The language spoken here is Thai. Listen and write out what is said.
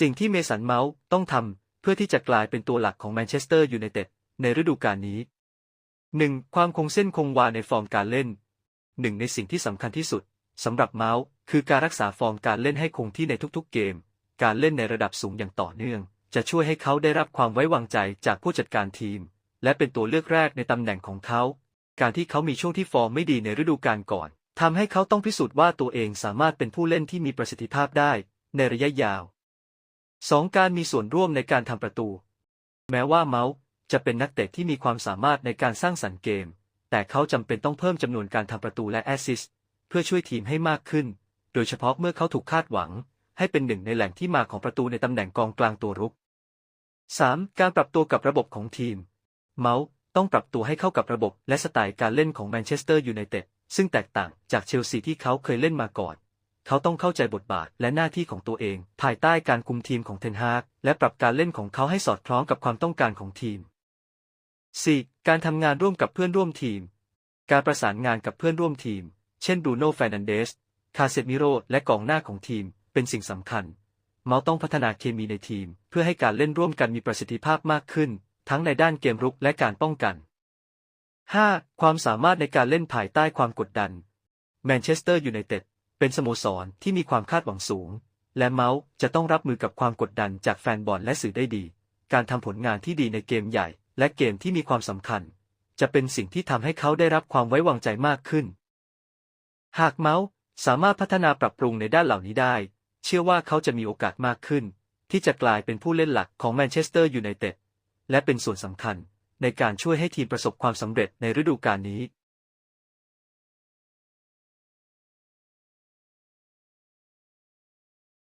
สิ่งที่เมสันเมาส์ต้องทำเพื่อที่จะกลายเป็นตัวหลักของแมนเชสเตอร์ยูไนเต็ดในฤดูกาลนี้ 1. ความคงเส้นคงวาในฟอร์มการเล่น หนึ่งในสิ่งที่สำคัญที่สุดสำหรับเมาส์คือการรักษาฟอร์มการเล่นให้คงที่ในทุกๆเกม การเล่นในระดับสูงอย่างต่อเนื่อง จะช่วยให้เขาได้รับความไว้วางใจจากผู้จัดการทีม และเป็นตัวเลือกแรกในตำแหน่งของเขา การที่เขามีช่วงที่ฟอร์มไม่ดีในฤดูกาลก่อนทำให้เขาต้องพิสูจน์ว่าตัวเองสามารถเป็นผู้เล่นที่มีประสิทธิภาพได้ในระยะยาว 2. การมีส่วนร่วมในการทำประตู แม้ว่าเมาส์จะเป็นนักเตะที่มีความสามารถในการสร้างสรรค์เกม แต่เขาจำเป็นต้องเพิ่มจำนวนการทำประตูและแอสซิสต์เพื่อช่วยทีมให้มากขึ้น โดยเฉพาะเมื่อเขาถูกคาดหวัง ให้เป็นหนึ่งในแหล่งที่มาของประตูในตำแหน่งกองกลางตัวรุก 3. การปรับตัวกับระบบของทีม เมาส์ต้องปรับตัวให้เข้ากับระบบและสไตล์การเล่นของแมนเชสเตอร์ยูไนเต็ดซึ่งแตกต่างจากเชลซีที่เขาเคยเล่นมาก่อน เขาต้องเข้าใจบทบาทและหน้าที่ของตัวเอง ภายใต้การคุมทีมของเทนฮากและปรับการเล่นของเขาให้สอดคล้องกับความต้องการของทีม 4. การทำงานร่วมกับเพื่อนร่วมทีม การประสานงานกับเพื่อนร่วมทีม เช่นบรูโน่แฟรนันเดส คาเซมิโรและกองหน้าของทีม เป็นสิ่งสำคัญ เมาต้องพัฒนาเคมีในทีม เพื่อให้การเล่นร่วมกันมีประสิทธิภาพมากขึ้น ทั้งในด้านเกมรุกและการป้องกัน 5. ความสามารถในการเล่นภายใต้ความกดดัน แมนเชสเตอร์ยูไนเต็ด เป็นสโมสรที่มีความคาดหวังสูง และเมาส์จะต้องรับมือกับความกดดันจากแฟนบอลและสื่อได้ดี การทำผลงานที่ดีในเกมใหญ่ และเกมที่มีความสำคัญ จะเป็นสิ่งที่ทำให้เขาได้รับความไว้วางใจมากขึ้น หากเมาส์สามารถพัฒนาปรับปรุงในด้านเหล่านี้ได้ เชื่อว่าเขาจะมีโอกาสมากขึ้น ที่จะกลายเป็นผู้เล่นหลักของแมนเชสเตอร์ยูไนเต็ดและเป็นส่วนสำคัญในการช่วยให้ทีมประสบความสำเร็จในฤดูกาลนี้